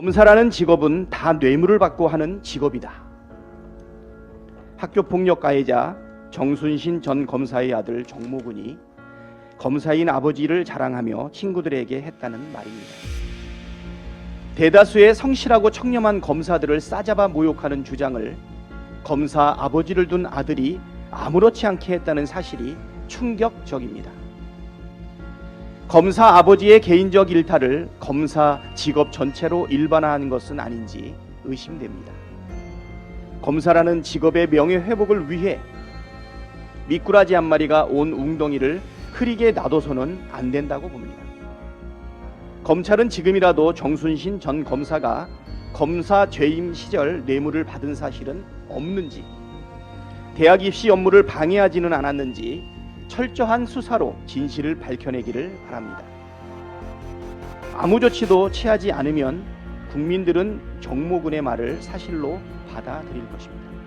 검사라는 직업은 다 뇌물을 받고 하는 직업이다. 학교 폭력 가해자 정순신 전 검사의 아들 정모군이 검사인 아버지를 자랑하며 친구들에게 했다는 말입니다. 대다수의 성실하고 청렴한 검사들을 싸잡아 모욕하는 주장을 검사 아버지를 둔 아들이 아무렇지 않게 했다는 사실이 충격적입니다. 검사 아버지의 개인적 일탈을 검사 직업 전체로 일반화하는 것은 아닌지 의심됩니다. 검사라는 직업의 명예 회복을 위해 미꾸라지 한 마리가 온 웅덩이를 흐리게 놔둬서는 안 된다고 봅니다. 검찰은 지금이라도 정순신 전 검사가 검사 재임 시절 뇌물을 받은 사실은 없는지, 대학 입시 업무를 방해하지는 않았는지 철저한 수사로 진실을 밝혀내기를 바랍니다. 아무 조치도 취하지 않으면 국민들은 정모군의 말을 사실로 받아들일 것입니다.